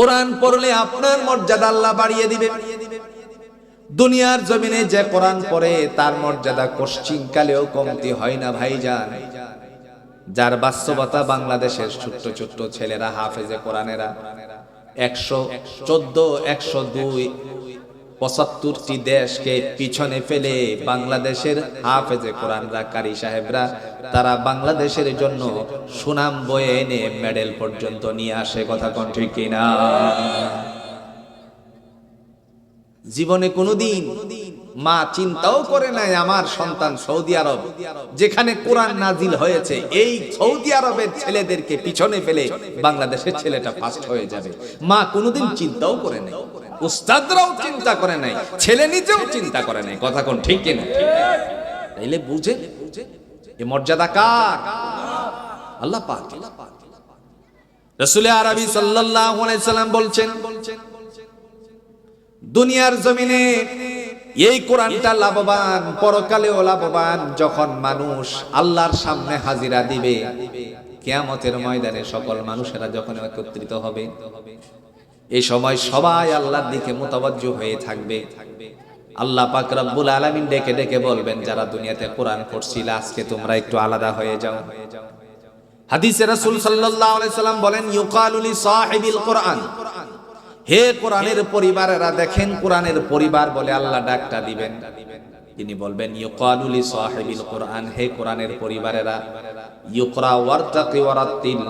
কোরআন পড়লে আপনার মর্যাদা আল্লাহ বাড়িয়ে দিবে। দুনিয়ার জমিনে যে কোরআন পড়ে, তার মর্যাদা কোশ্চিন কালেও কমতি হয় না ভাই যান যার বাস্তবতা বাংলাদেশের ছোট্ট ছোট্ট ছেলেরা, হাফেজে কোরআনেরা, একশো চোদ্দ, একশো দুই পঁচাত্তরটি দেশকে পিছনে ফেলে বাংলাদেশের হাফেজে কোরআনরা কারি সাহেবরা তারা বাংলাদেশের জন্য সুনাম বয়ে এনে মেডেল পর্যন্ত নিয়ে আসে, কথা কোন ঠিক কিনা? জীবনে কোনোদিন মা চিন্তাও করে নাই আমার সন্তান সৌদি আরব, যেখানে কোরআন নাজিল হয়েছে। এই সৌদি আরবের ছেলেদেরকে পিছনে ফেলে বাংলাদেশের ছেলেটা ফার্স্ট হয়ে যাবে। মা কোনোদিন চিন্তাও করে নাই। উস্তাদরাও চিন্তা করে নাই। ছেলে নিজেও চিন্তা করে নাই। কথা কোন ঠিক কিনা? তাইলে বুঝে, এ মর্যাদা কার? আল্লাহ পাক। রসুল আরবি সাল্লাল্লাহু আলাইহি সাল্লাম বলছেন, দুনিয়ার জমিনে এই কোরআনটা লাভবান, পরকালেও লাভবান যখন মানুষ আল্লাহর সামনে হাজিরা দিবে। কেয়ামতের ময়দানে সকল মানুষেরা যখন একত্রিত হবে, এই সময় সবাই আল্লাহর দিকে মোতাবজ্জ হয়ে থাকবে। আল্লাহ পাক আলামিন ডেকে ডেকে বলবেন, যারা দুনিয়াতে কোরআন পড়ছিল, আজকে তোমরা একটু আলাদা হয়ে যাও। হাদিসে রাসূল সাল্লাল্লাহু সাল্লাম বলেন, ইউকালু লি সাহিবিল কোরআন। হে কোরআনের পরিবারেরা, দেখেন কোরআনের পরিবার বলে আল্লাহ ডাকটা দিবেন। তিনি বলবেন, ইউকালু লি সাহিবিল কোরআন হে কোরআনের পরিবারেরা, ইউকরা ওয়ারতাকি ওয়ারাত্তিল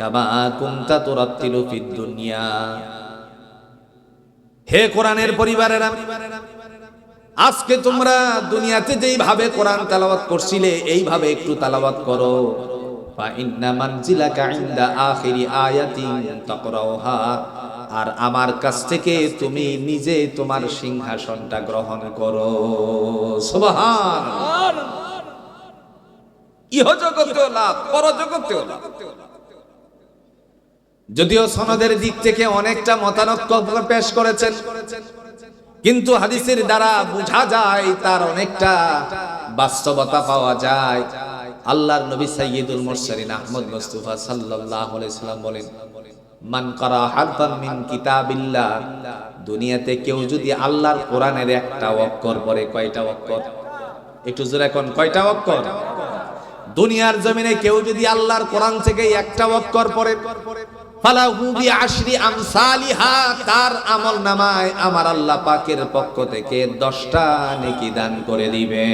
কামা কুনতা তুরাত্তিলু ফিদ দুনিয়া হে কোরআনের পরিবারেরা, আজকে তোমরা দুনিয়াতে যেইভাবে কোরআন তেলাওয়াত করছিলে, এইভাবে একটু তেলাওয়াত করো। ফা ইন্না মানজিলাকা ইনদা আখিরি আয়াতিন তাকরাউহা আর আমার কাছ থেকে তুমি নিজে তোমার সিংহাসনটা গ্রহণ করো। যদিও সনদের দিক থেকে অনেকটা মতানক্য পেশ করেছেন, কিন্তু হাদিসের দ্বারা বোঝা যায় তার অনেকটা বাস্তবতা পাওয়া যায়। আল্লাহর নবী সাইয়্যিদুল মুরসালিন আহমদ মুস্তাফা সাল্লাল্লাহু আলাইহি বলেন মান করা দুনিয়াতে কেউ যদি আল্লাহর কোরআনের একটা অক্ষর পড়ে, কয়টা অক্ষর? একটু জোরে কোন, কয়টা অক্ষর? দুনিয়ার জমিনে কেউ যদি আল্লাহর কোরআন থেকে একটা অক্ষর পড়ে, ফালাহু বিআশরি আমসালিহা, তার আমল নামায় আমার আল্লাহ পাকের পক্ষ থেকে দশটা নেকি দান করে দিবে।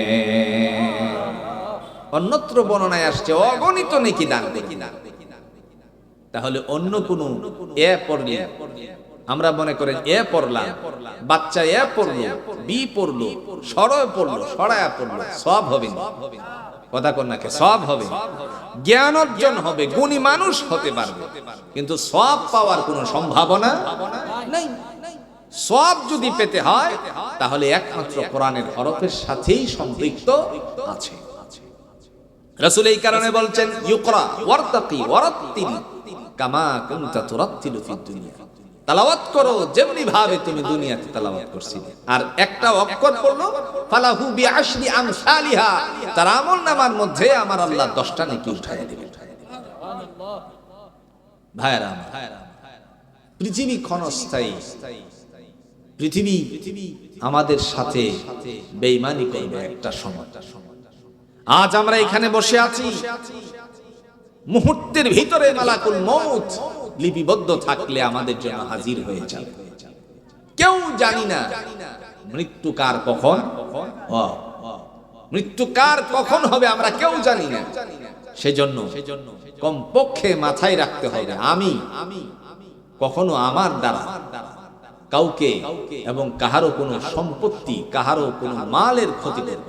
অন্যত্র বর্ণনায় আসছে, অগণিত নেকি দান নেকি দান তাহলে অন্য কোন এ পড়লি, আমরা মনে করেন এ পড়লাম, বাচ্চা এ পড়ল, বি পড়ল সরয় পড়ল, সরায়া পড়ল, সব হবে না। কথা কন্যাকে সব হবে জ্ঞান অর্জন হবে, গুণী মানুষ হতে পারবে। কিন্তু সব পাওয়ার কোনো সম্ভাবনা নেই। সব যদি পেতে হয়, তাহলে একমাত্র কোরআনের হরফের সাথেই সম্পৃক্ত আছে। রাসূল এই কারণে বলছেন ইউকরা ওয়ারতাকি ওয়ারাত্তিল কামা কুনতা তুরাত্তিলু দুনিয়া। তালাওয়াত করো যেমনি ভাবে তুমি দুনিয়াতে তালাওয়াত করছিলে। আর একটা অক্ষর পড়ল, ফালাহু বিআশরি আমসালিহা। তার আমল নামার মধ্যে আমার আল্লাহ 10টা নেকি উঠায় দিবেন। ভাইরা পৃথিবী ক্ষণস্থায়ী। পৃথিবী আমাদের সাথে বেঈমানি করবে একটা সময়। আজ আমরা এখানে বসে আছি। মুহূর্তের ভিতরে মালাকুল মৌত লিপিবদ্ধ থাকলে আমাদের জন্য হাজির হয়ে যাবে। কেউ জানি না মৃত্যু কার কখন? মৃত্যু কার কখন হবে আমরা কেউ জানি না। সেজন্য কমপক্ষে মাথায় রাখতে হবে, আমি আমি কখনো আমার দ্বারা কাউকে এবং কাহারও কোনো সম্পত্তি, কাহারও কোনো মালের ক্ষতি করব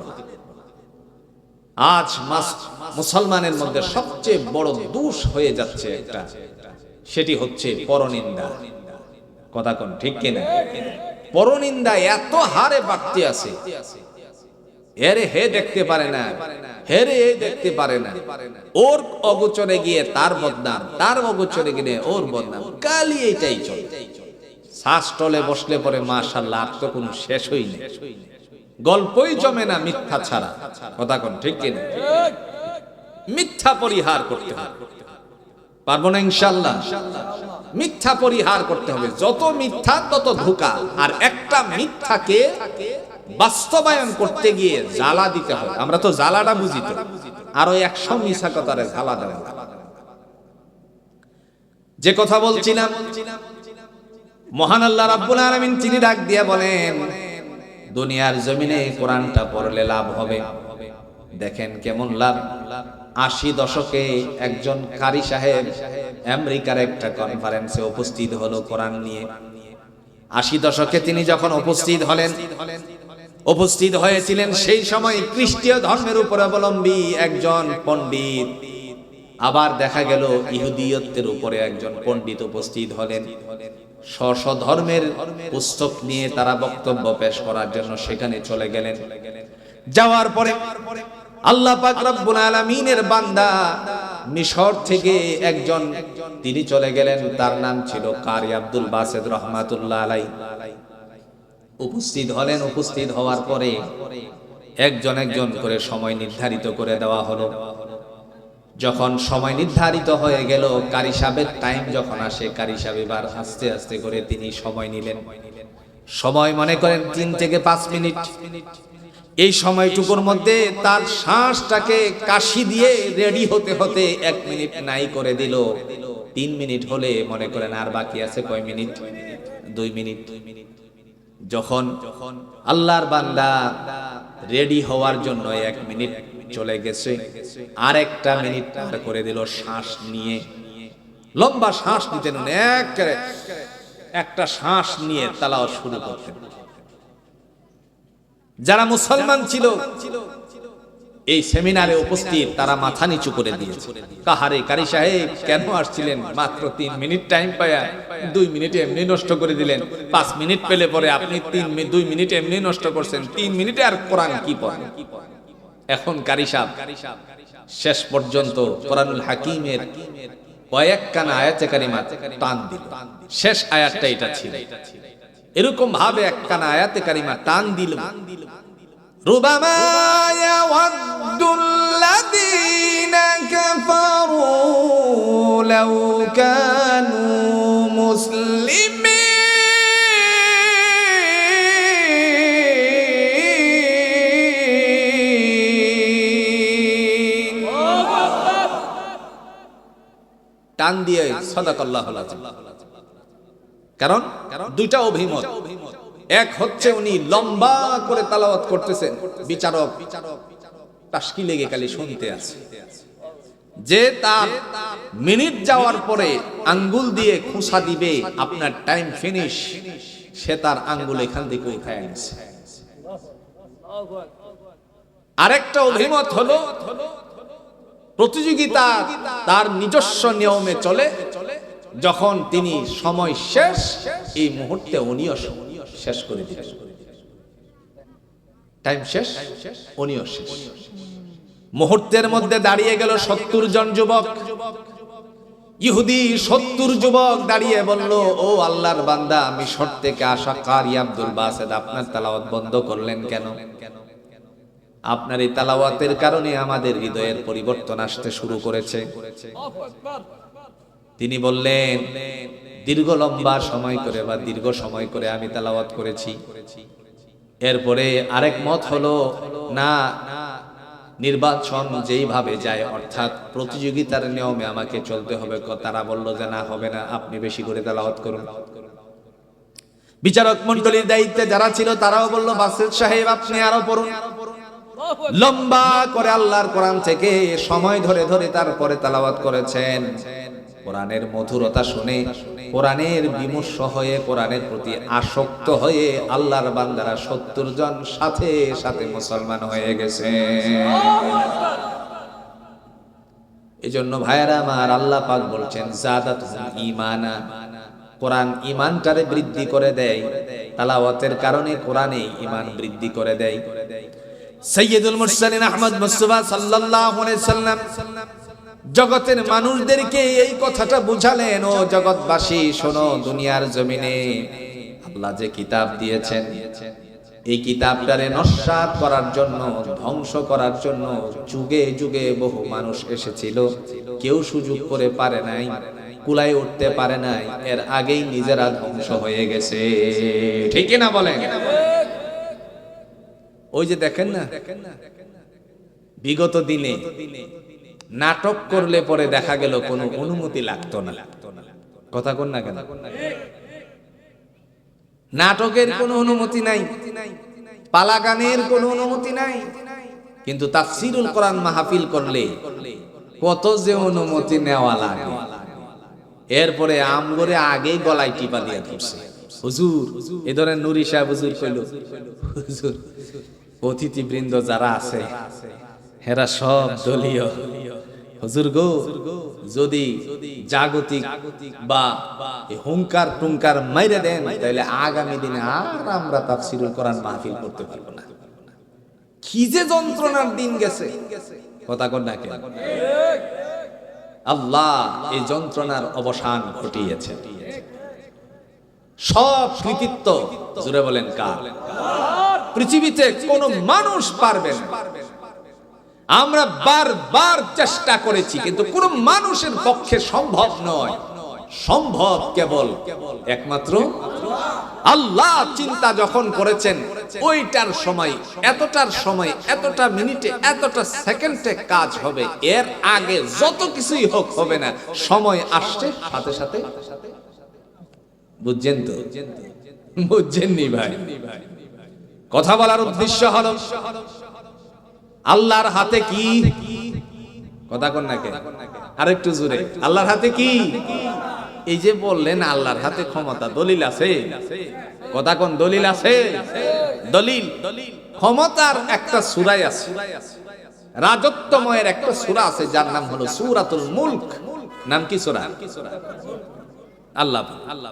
আজ মুসলমানের মধ্যে সবচেয়ে বড় দোষ হয়ে যাচ্ছে একটা। সেটি হচ্ছে পরনিন্দা। কথা কোন ঠিক কিনা পরনিন্দা এত হারে বাড়তে আছে। এরে হে দেখতে পারে না হেরে এ দেখতে পারে না। ওর অগোচরে গিয়ে তার বদনাম, তার অগোচরে গিয়ে ওর বদনাম কালি এটাই চলে। শ্বাস টলে বসলে পরে মাশাল্লাহ আর তো কোনো শেষ হই না গল্পই জমে না মিথ্যা ছাড়া। কথা কোন, ঠিক কিনা? মিথ্যা পরিহার করতে হবে। পারব না ইনশাল্লাহ মিথ্যা পরিহার করতে হবে। যত মিথ্যা, তত ধোকা। আর একটা মিথ্যাকে বাস্তবায়ন করতে গিয়ে জ্বালা দিতে হবে। আমরা তো জ্বালাটা বুঝি তো। আরও একশো মিশা কথারে জ্বালা দেওয়া যে কথা বলছিলাম, মহান আল্লাহ রাব্বুল আলামিন, তিনি ডাক দিয়ে বলেন দুনিয়ার জমিনে কোরআনটা পড়লে লাভ হবে। দেখেন কেমন লাভ। আশি দশকে একজন কারি সাহেব আমেরিকার একটা কনফারেন্সে উপস্থিত হলো কোরআন নিয়ে। আশি দশকে তিনি যখন উপস্থিত হলেন, উপস্থিত হয়েছিলেন সেই সময় খ্রিস্টীয় ধর্মের উপর অবলম্বী একজন পণ্ডিত। আবার দেখা গেল ইহুদিয়ত্বের উপরে একজন পণ্ডিত উপস্থিত হলেন। স্ব পুস্তক নিয়ে তারা বক্তব্য পেশ করার জন্য সেখানে চলে গেলেন। যাওয়ার পরে আল্লাহ পাক রব্বুল আলামিনের বান্দা মিশর থেকে একজন, তিনি চলে গেলেন, তার নাম ছিল কারি আব্দুল বাসেদ রহমাতুল্লাহ আলাই উপস্থিত হলেন, উপস্থিত হওয়ার পরে একজন একজন করে সময় নির্ধারিত করে দেওয়া হলো। যখন সময় নির্ধারিত হয়ে গেল, কারি সাহেবের টাইম যখন আসে, কারি সাহেব এবার আস্তে আস্তে করে তিনি সময় নিলেন। সময় মনে করেন তিন থেকে পাঁচ মিনিট। এই সময়টুকুর মধ্যে তার শ্বাসটাকে কাশি দিয়ে রেডি হতে হতে এক মিনিট নাই করে দিল। তিন মিনিট হলে মনে করেন আর বাকি আছে কয় মিনিট? দুই মিনিট। যখন যখন আল্লাহর বান্দা রেডি হওয়ার জন্য এক মিনিট চলে গেছে। আর একটা মিনিট পার করে দিল শ্বাস নিয়ে। লম্বা শ্বাস নিতেন একটা শ্বাস নিয়ে তালাও শুরু করতেন। যারা মুসলমান ছিল, এই সেমিনারে উপস্থিত তারা মাথা নিচু করে দিয়েছে। কাহারে কারি সাহেব, কেন আসছিলেন? মাত্র তিন মিনিট টাইম পায়া। দুই মিনিট এমনি নষ্ট করে দিলেন। পাঁচ মিনিট পেলে পরে আপনি তিন দুই মিনিট এমনি নষ্ট করছেন। তিন মিনিটে আর কোরআন কি পড়েন এখন কারি সাহেব শেষ পর্যন্ত কোরআনুল হাকিমের কয়েকখানা আয়াতে কারিমা টান দিল শেষ আয়াতটা এটা ছিল এরকম ভাবে একখানা আয়াতে কারিমা টান দিল ربما يود الذين كفروا لو كانوا مسلمين টান দিয়ে সদাকল্লাহ কারণ দুইটা অভিমত। এক হচ্ছে উনি লম্বা করে তালাওয়াত করতেছেন। বিচারক টাস্কি লেগে খালি শুনতে আছে। যে তার মিনিট যাওয়ার পরে আঙ্গুল দিয়ে খুঁসা দিবে, আপনার টাইম ফিনিশ। সে তার আঙ্গুল এখান থেকে উঠায় আনছে। আরেকটা অভিমত হলো প্রতিযোগিতা তার নিজস্ব নিয়মে চলে, যখন তিনি সময় শেষ, এই মুহূর্তে উনিও শেষ করে দিলেন। টাইম শেষ, উনিও শেষ। মুহূর্তের মধ্যে দাঁড়িয়ে গেল সত্তর জন যুবক। ইহুদি সত্তর যুবক দাঁড়িয়ে বলল, ও আল্লাহর বান্দা আমি শর্ট থেকে আসা কারি আব্দুল বাসেদ, আপনার তালাওয়াত বন্ধ করলেন কেন কেন? আপনার এই তালাওয়াতের কারণে আমাদের হৃদয়ের পরিবর্তন আসতে শুরু করেছে। তিনি বললেন, দীর্ঘ লম্বা সময় করে বা দীর্ঘ সময় করে আমি তালাওয়াত করেছি। এরপরে আরেক মত হলো, না, নির্বাচন যেইভাবে যায়, অর্থাৎ প্রতিযোগিতার নিয়মে আমাকে চলতে হবে তারা বলল যে না, হবে না, আপনি বেশি করে তালাওয়াত করুন। বিচারক মন্ডলীর দায়িত্বে যারা ছিল, তারাও বলল বাসের সাহেব, আপনি আরও পড়ুন। লম্বা করে আল্লাহর কোরআন থেকে সময় ধরে ধরে তারপরে তালাওয়াত করেছেন। কোরআনের মধুরতা শুনে কোরআনের বিমর্ষ হয়ে কোরআনের প্রতি আসক্ত হয়ে আল্লাহর বান্দারা সত্তর জন সাথে সাথে মুসলমান হয়ে গেছে। এই জন্য ভাইয়ারা আমার আল্লাহ পাক বলছেন জাদাত ইমানা কোরআন ইমানটারে বৃদ্ধি করে দেয়। তালাওয়াতের কারণে কোরআনে ইমান বৃদ্ধি করে দেয়। সৈয়দুল মুরসালিন আহমদ মুস্তফা সাল্লাল্লাহু আলাইহি সাল্লাম জগতের মানুষদেরকে এই কথাটা বুঝালেন, ও জগৎবাসী, শোনো দুনিয়ার জমিনে আল্লাহ যে কিতাব দিয়েছেন, এই কিতাবটারে নস্বাত করার জন্য, ধ্বংস করার জন্য যুগে যুগে বহু মানুষ এসেছিল। কেউ সুযোগ করে পারে নাই, কুলায় উঠতে পারে নাই, এর আগেই নিজেরা ধ্বংস হয়ে গেছে। ঠিক না বলেন? ওই যে দেখেন না? বিগত দিনে নাটক করলে পরে দেখা গেল কোনো অনুমতি লাগতো না। কথা কোন না কেন? নাটকের কোনো অনুমতি নাই পালা গানের কোনো অনুমতি নাই, কিন্তু তাফসিরুল কোরআন মাহফিল করলে কত যে অনুমতি নেওয়া লাগে। এরপরে আমগরে আগেই গলায় টিপা দিয়ে ধরছে। হুজুর, এ ধরনের নুরি সাহেব হুজুর কইল, হুজুর অতিথিবৃন্দ যারা আছে, হেরা সব দলীয়। হুজুর গো, যদি জাগতিক বা হুঙ্কার টুঙ্কার মাইরে দেন তাহলে আগামী দিনে আর আমরা তাফসিরুল কোরআন মাহফিল করতে পারব না। কি যে যন্ত্রণার দিন গেছে। কথা কর না? আল্লাহ এই যন্ত্রণার অবসান ঘটিয়েছে সব কৃতিত্ব জুড়ে বলেন কার? পৃথিবীতে কোনো মানুষ পারবে না। আমরা বারবার চেষ্টা করেছি, কিন্তু কোনো মানুষের পক্ষে সম্ভব নয়। সম্ভব কেবল একমাত্র আল্লাহ চিন্তা যখন করেছেন, ওইটার সময়, এতটার সময়, এতটা মিনিটে, এতটা সেকেন্ডে কাজ হবে। এর আগে যত কিছুই হোক হবে না, সময় আসছে সাথে সাথে। বুঝছেন তো? বুঝছেননি ভাই? কথা বলার উদ্দেশ্য হলো, আল্লাহর হাতে কি? কথা কন না কেন আরেকটু জোরে। আল্লাহর হাতে কি? এই যে বললেন, আল্লাহর হাতে ক্ষমতা, দলিল আছে। কথা কোন, দলিল আছে? দলিল। ক্ষমতার একটা সুরাই আছে। রাজত্বময়ের একটা সূরা আছে, যার নাম হলো সূরাতুল মুলক। নাম কি সূরা? আল্লাহ আল্লাহ।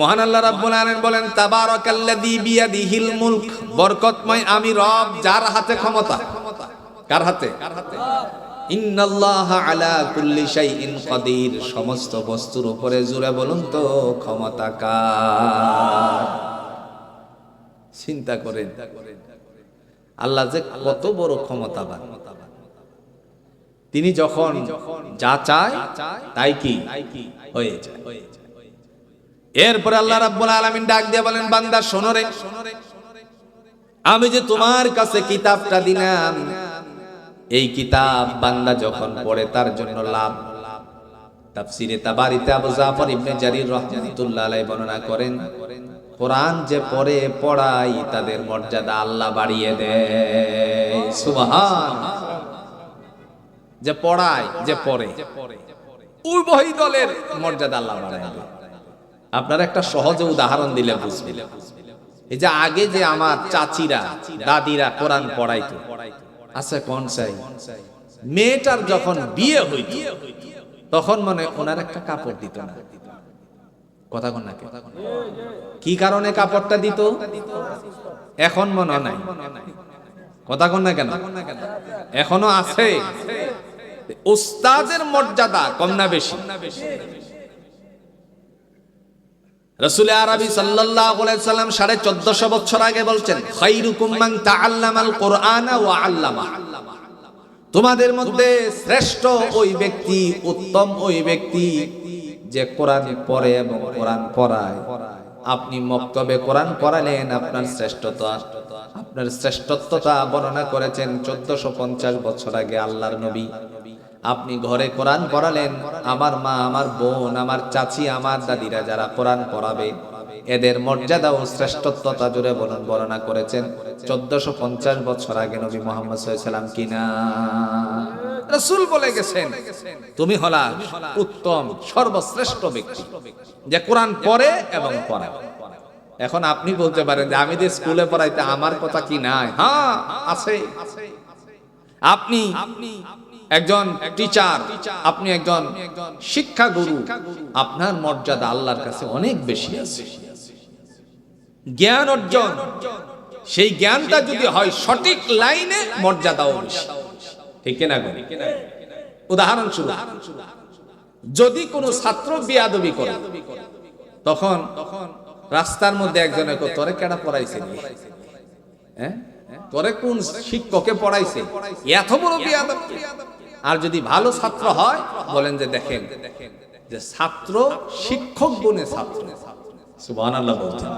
মহান আল্লাহ রাব্বুল আলামিন বলেন, তাবারাকাল্লাযী বিয়াদিহিল মুলক। বরকতময় আমি রব, যার হাতে ক্ষমতা। কার হাতে? ইন্নাল্লাহা আলা কুল্লি শাইইন কাদির। সমস্ত বস্তুর উপরে জুড়ে বলুন তো, ক্ষমতা কার? চিন্তা করেন। আল্লাহ যে কত বড় ক্ষমতাবান। তিনি যখন যা চায়, তাই কি? হয়ে যায়। এরপরে আল্লাহ রাব্বুল আলামিন ডাক দিয়ে বলেন, বান্দা, শোনো রে। আমি যে তোমার কাছে কিতাবটা দিলাম, এই কিতাব বান্দা যখন পড়ে, তার জন্য লাভ। তাফসিরে তাবারিতে আবু জাফর ইবনে জারির রাহমাতুল্লাহ আলাইহি বর্ণনা করেন, কোরআন যে পড়ে, পড়াই তাদের মর্যাদা আল্লাহ বাড়িয়ে দেয়। সুবহান যে পড়ায়, যে পড়ে, উভয় দলের মর্যাদা আল্লাহ বাড়ায় আপনার একটা সহজে উদাহরণ দিলে বুঝবেন। এই যে আগে যে আমার চাচিরা, দাদিরা কোরআন পড়াইতো আচ্ছা কোন চাই মেয়েটার যখন বিয়ে হইত, তখন মনে ওনার একটা কাপড় দিত না। কথা কোন না কি কারণে কাপড়টা দিত? এখন মনে নাই। কথা কোন না কেন? এখনও আছে। উস্তাদের মর্যাদা কম না বেশি। আরবি সাল্লাম সাড়ে চোদ্দশো বছর আগে বলছেন তোমাদের মধ্যে শ্রেষ্ঠ ওই ব্যক্তি, উত্তম ওই ব্যক্তি যে কোরআন পড়ে এবং কোরআন পড়ায়। আপনি মক্তবে কোরআন পড়ালেন, আপনার শ্রেষ্ঠতা, আপনার শ্রেষ্ঠত্বতা বর্ণনা করেছেন চোদ্দশো পঞ্চাশ বছর আগে আল্লাহর নবী। আপনি ঘরে কোরআন পড়ালেন, আমার মা, আমার বোন, আমার চাচি, আমার দাদিরা যারা কোরআন পড়াবে, এদের মর্যাদা ও শ্রেষ্ঠত্বতা জুড়ে বলুন, বর্ণনা করেছেন চোদ্দশো পঞ্চাশ বছর আগে নবী মোহাম্মদ সাল্লাম কিনা। রসুল বলে গেছেন, তুমি হলা উত্তম, সর্বশ্রেষ্ঠ ব্যক্তি যে কোরআন পড়ে এবং পড়ায় এখন আপনি বলতে পারেন যে আমি যে স্কুলে পড়াইতে আমার কথা কি নাই? হ্যাঁ আছে। আপনি একজন টিচার আপনি একজন শিক্ষা গুরু আপনার মর্যাদা আল্লাহর কাছে অনেক বেশি আছে। জ্ঞান অর্জন, সেই জ্ঞানটা যদি হয় সঠিক লাইনে মর্যাদাও বেশি। ঠিক না উদাহরণস্বরূপ যদি কোনো ছাত্র বিয়াদবি করে, তখন রাস্তার মধ্যে একজনে তোরে কেডা পড়াইছে? হ্যাঁ? তোরে কোন শিক্ষকে পড়াইছে? এত বড় বিয়াদব। আর যদি ভালো ছাত্র হয় বলেন যে দেখেন যে ছাত্র শিক্ষক গুণে ছাত্র। বলছেন।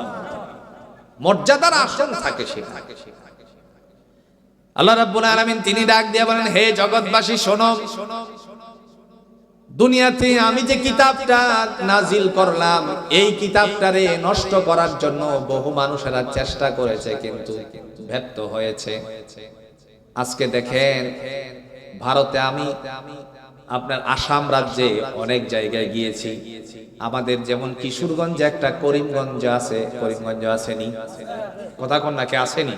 মর্যাদার আসন থাকে সেখানে আল্লাহ রাব্বুল আলামিন তিনি ডাক দিয়ে বলেন হে জগৎবাসী শোনো। দুনিয়াতে আমি যে কিতাবটা নাজিল করলাম এই কিতাবটারে নষ্ট করার জন্য বহু মানুষেরা চেষ্টা করেছে কিন্তু ব্যর্থ হয়েছে। আজকে দেখেন ভারতে আমি আপনার আসাম রাজ্যে অনেক জায়গায় গিয়েছি। আমাদের যেমন কিশোরগঞ্জে একটা করিমগঞ্জ আছে, করিমগঞ্জ আসেনি। কথা কোন নাকি আসেনি?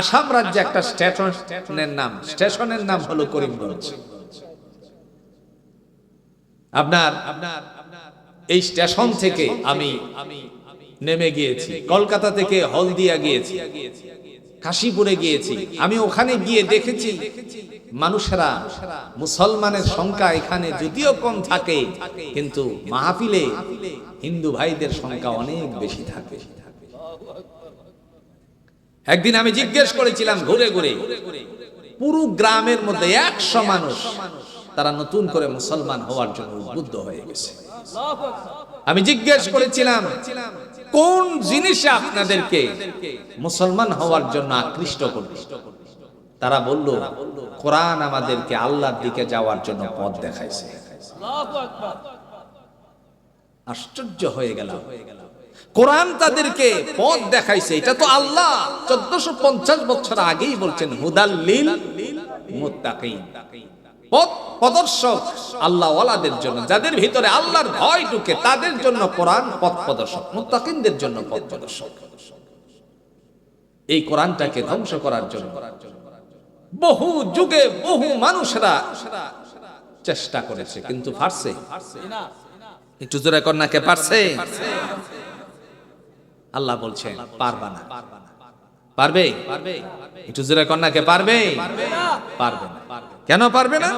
আসাম রাজ্যে একটা স্টেশনের নাম স্টেশনের নাম হলো করিমগঞ্জ। আপনার আপনার এই স্টেশন থেকে আমি নেমে গিয়েছি। কলকাতা থেকে হলদিয়া গিয়েছি। কাশীপুরে গিয়েছি। আমি ওখানে গিয়ে দেখেছি মানুষেরা মুসলমানের সংখ্যা এখানে যদিও কম থাকে, কিন্তু মাহফিলে হিন্দু ভাইদের সংখ্যা অনেক বেশি থাকে। একদিন আমি জিজ্ঞেস করেছিলাম ঘুরে ঘুরে, পুরো গ্রামের মধ্যে একশো মানুষ তারা নতুন করে মুসলমান হওয়ার জন্য উদ্বুদ্ধ হয়ে গেছে। আমি জিজ্ঞেস করেছিলাম, কোন জিনিসে আপনাদেরকে মুসলমান হওয়ার জন্য আকৃষ্ট করবে? তারা বলল কোরআন আমাদেরকে আল্লাহর দিকে যাওয়ার জন্য পথ দেখাইছে। আশ্চর্য হয়ে গেল কোরআন তাদেরকে পথ দেখাইছে এটা তো আল্লাহ। চোদ্দশো পঞ্চাশ বছর আগেই বলছেন হুদাল্লিল মুত্তাকিন। পথ প্রদর্শক আল্লাহ ওয়ালাদের জন্য যাদের ভিতরে আল্লাহর ভয় ঢুকে তাদের জন্য কোরআন পথ প্রদর্শক মুত্তাকিনদের জন্য পথ প্রদর্শক। এই কোরআনটাকে ধ্বংস করার জন্য বহু যুগে বহু মানুষরা চেষ্টা করেছে, কিন্তু পারছে। একটু জোরে কন্যাকে পারছে? আল্লাহ বলছেন পারবা না। পারবে? একটু জোরে কন্যাকে পারবে? পারবে না। কেন পারবে না?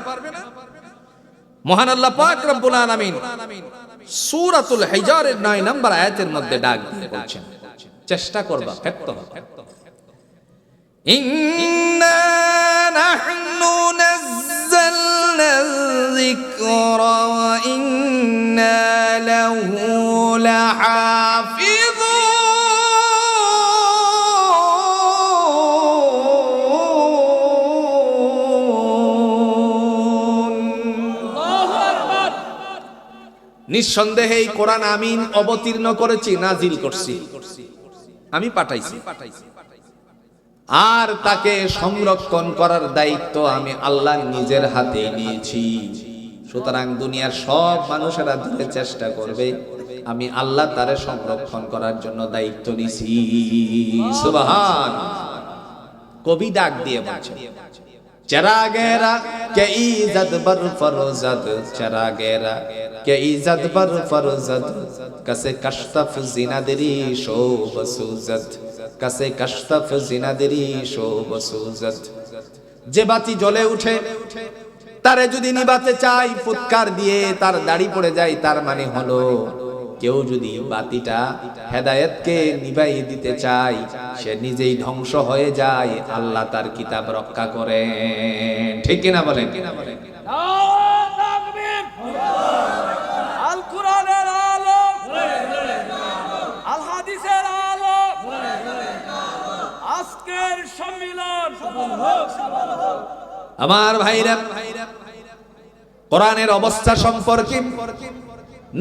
মহান আল্লাহ পাক রব্বুল আলামিন সূরাতুল হিজারের 9 নম্বর আয়াতের মধ্যে ডাক দিয়ে বলছেন, চেষ্টা করবা, ব্যর্থ হবে। إنا نحن نزلنا الذكر وإنا له لحافظون নিঃসন্দেহে এই কোরআন আমিন অবতীর্ণ করেছি নাজিল করছি আমি পাঠাইছি আর তাকে সংরক্ষণ করার দায়িত্ব আমি আল্লাহ নিজের হাতে নিয়েছি। সুতরাং দুনিয়ার সব মানুষেরা দূরে চেষ্টা করবে। আমি আল্লাহ তারে সংরক্ষণ করার জন্য দায়িত্ব নিছি। সুবহান। কবি ডাক দিয়ে বলছে চরাগেরা কে ইজ্জত বর ফরজত, চরাগেরা কে ইজ্জত বর ফরজত, কসে فروزد کس کشتف সুজত। কাছে কাশতাফ জিনাদেরি শোভসুজত যে বাতি জ্বলে উঠে, তারে যদি নিবাতে চাই, ফুৎকার দিয়ে তার দাড়ি পড়ে যায়, তার মানে হলো কেউ যদি বাতিটা হেদায়েতকে নিবাই দিতে চায়, সে নিজেই ধ্বংস হয়ে যায়, আল্লাহ তার কিতাব রক্ষা করেন। ঠিক কিনা বলেন কিনা বলেন? আমার ভাইরা, কোরআনের অবস্থা সম্পর্কে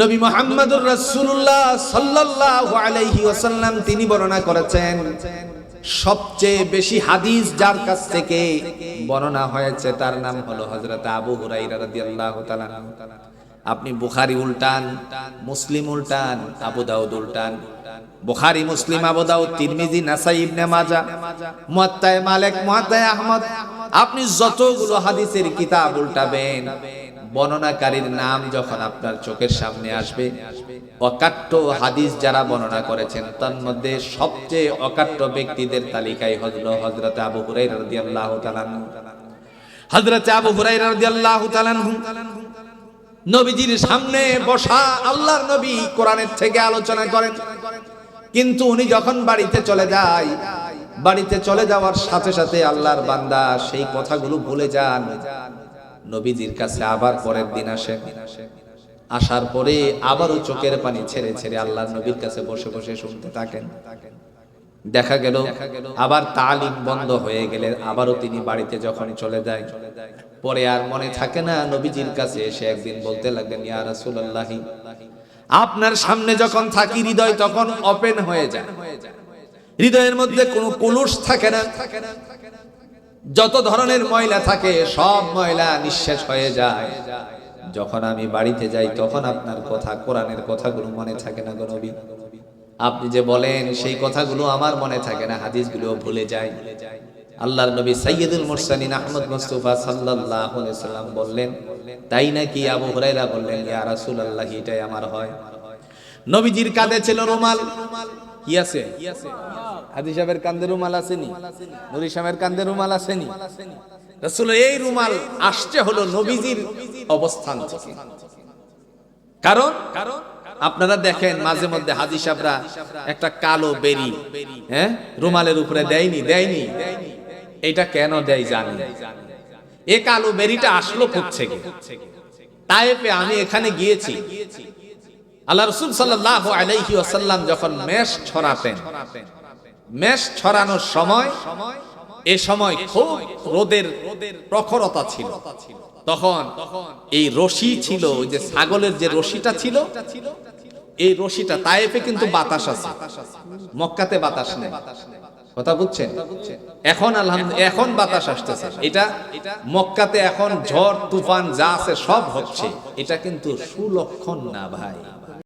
নবী মোহাম্মদুর রাসূলুল্লাহ সাল্লাল্লাহু আলাইহি ওয়াসাল্লাম তিনি বর্ণনা করেছেন, সবচেয়ে বেশি হাদিস যার কাছ থেকে বর্ণনা হয়েছে তার নাম হলো হযরত আবু হুরাইরা রাদিয়াল্লাহু তাআলা আপনি বুখারী উল্টান, মুসলিম উল্টান, আবু দাউদ উল্টান বুখারী, মুসলিম, আবু দাউদ, তিরমিজি, নাসাই, ইবনে মাজাহ মুয়াত্তা মালিক মুয়াত্তা আহমদ আপনি যতগুলো হাদিসের কিতাব উল্টাবেন, বর্ণনাকারীর নাম যখন আপনার চোখের সামনে আসবে, অকাট্য হাদিস যারা বর্ণনা করেছেন, তার মধ্যে সবচেয়ে অকাট্য ব্যক্তিদের তালিকায় হজল হজরত আবু হুরাইরা রাদিয়াল্লাহু তাআলা। হজরত আবু হুরাইরা রাদিয়াল্লাহু তাআলা নবীজির সামনে বসা আল্লাহর নবী কোরআনের থেকে আলোচনা করেন কিন্তু উনি যখন বাড়িতে চলে যায়, বাড়িতে চলে যাওয়ার সাথে সাথে আল্লাহর বান্দা সেই কথাগুলো ভুলে যান। নবীজির কাছে আবার পরের দিন আসে। আসার পরে আবারও চোখের পানি ছেড়ে ছেড়ে আল্লাহ নবীর কাছে বসে বসে শুনতে থাকেন। দেখা গেল, আবার তালিম বন্ধ হয়ে গেলে আবারও তিনি বাড়িতে যখন চলে যায়। পরে আর মনে থাকে না, নবীজির কাছে এসে একদিন বলতে লাগলেন, ইয়া রাসূলুল্লাহি আপনার সামনে যখন থাকি, হৃদয় তখন ওপেন হয়ে যায়। হৃদয়ের মধ্যে কোনো কলুষ থাকে না। যত ধরনের ময়লা থাকে, সব ময়লা নিঃশেষ হয়ে যায়। যখন আমি বাড়িতে যাই, তখন আপনার কথা, কোরআনের কথাগুলো মনে থাকে না গো নবী। আপনি যে বলেন, সেই কথাগুলো আমার মনে থাকে না হাদিসগুলো ভুলে যায় আল্লাহর নবী সাইয়্যিদুল মুরসালিন আহমদ মুস্তাফা সাল্লাল্লাহু আলাইহি সাল্লাম বললেন তাই নাকি আবু হুরায়রা বললেন, ইয়া রাসূলুল্লাহ, এটাই আমার হয়? নবীজির কাঁধে ছিল রুমাল। কি আছে? হাদি সাহেবের কান্দে রুমাল আসেনি? নুরি সাহেবের কান্দে রুমাল আসেনি? রাসূল এই রুমাল আসছে হলো নবীজির অবস্থান থেকে। কারণ? কারণ আপনারা দেখেন, মাঝে মধ্যে হাজি সাহেবরা একটা কালো বেরি হ্যাঁ? রুমালের উপরে দেয়নি দেয়নি। এটা কেন দেয় জানি এ কালো বেরিটা আসলো থেকে তাইপে আমি এখানে গিয়েছি। আল্লাহ রসুল সাল্লাহ আলাইহি ওয়াসাল্লাম যখন মেষ ছড়াতেন, মেষ ছড়ানোর সময় এ সময় খুব রোদের প্রখরতা ছিল। তখন এই রশি ছিল, ওই যে ছাগলের যে রশিটা ছিল, এই রশিটা তাইফে কিন্তু বাতাস আছে। মক্কাতে বাতাস নেই। কথা বুঝছেন? এখন আলহামদুলিল্লাহ এখন বাতাস আসতেছে। এটা মক্কাতে এখন ঝড়, তুফান যা আছে সব হচ্ছে। এটা কিন্তু সুলক্ষণ না ভাই।